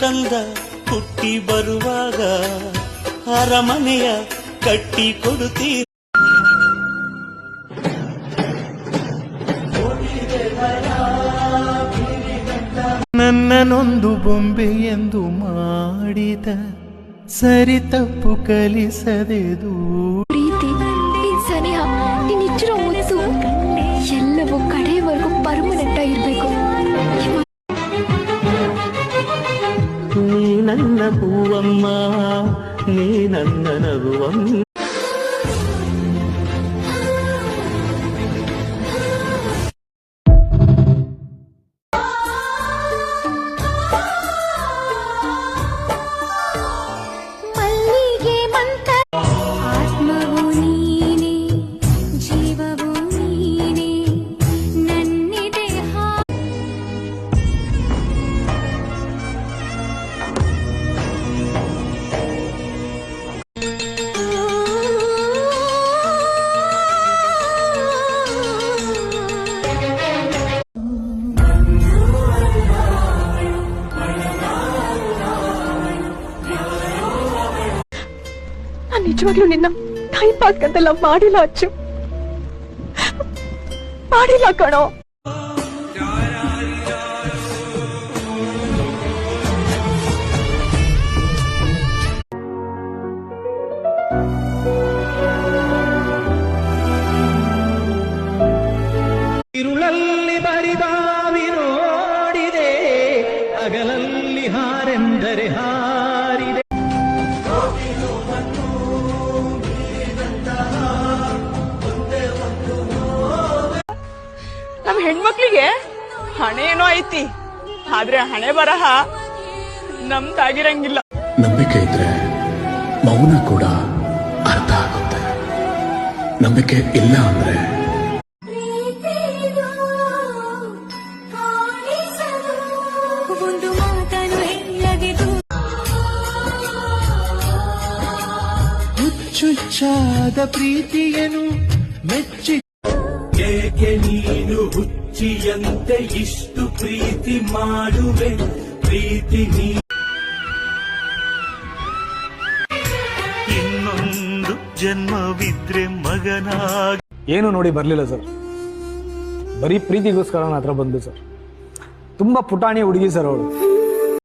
ಕಂದ ಹುಟ್ಟಿ ಬರುವಾಗ ಅರಮನೆಯ ಕಟ್ಟಿ ಕೊಡುತ್ತೀರ. ನನ್ನನೊಂದು ಬೊಂಬೆ ಎಂದು ಮಾಡಿದ ಸರಿ ತಪ್ಪು ಕಲಿಸದೆ ದೂರ ನನ್ನ ಹೂವಮ್ಮ ನೀ ನನ್ನ ನಗುವಮ್ಮ ನಿಜವಾಗ್ಲೂ ನಿನ್ನ ಕೈ ಪಾತ್ಕಂತೆಲ್ಲ ಮಾಡಿಲ್ಲ ಅಚ್ಚು. ಮಾಡಿಲ್ಲ ಕಣೋ. ಇರುಳಲ್ಲಿ ಬರಿಬಾವಿ ನೋಡಿದೆ ಅಗಲಲ್ಲಿ ಹಾರೆಂದರೆ ಹಾ ಹೆಣ್ಮಕ್ಳಿಗೆ ಹಣೆ ಏನೋ ಐತಿ. ಆದ್ರೆ ಹಣೆ ಬರಹ ನಮ್ದಾಗಿರಂಗಿಲ್ಲ ನಂಬಿಕೆ ಇದ್ರೆ ಮೌನ ಕೂಡ ಅರ್ಥ ಆಗುತ್ತೆ. ನಂಬಿಕೆ ಇಲ್ಲ ಅಂದ್ರೆ ಹುಚ್ಚುಚ್ಚಾದ ಪ್ರೀತಿಯನು ಹುಚ್ಚಿಯಂತೆ ಇಷ್ಟು ಪ್ರೀತಿ ಮಾಡುವೆ. ಪ್ರೀತಿ ನೀ ಇನ್ನೊಂದು ಜನ್ಮವಿದ್ರೆ ಮಗನಾಗಿ ಏನು ನೋಡಿ ಬರಲಿಲ್ಲ ಸರ್. ಬರೀ ಪ್ರೀತಿಗೋಸ್ಕರ ನನ್ನ ಹತ್ರ ಬಂದು ಸರ್. ತುಂಬಾ ಪುಟಾಣಿ ಹುಡುಗಿ ಸರ್ ಅವಳು.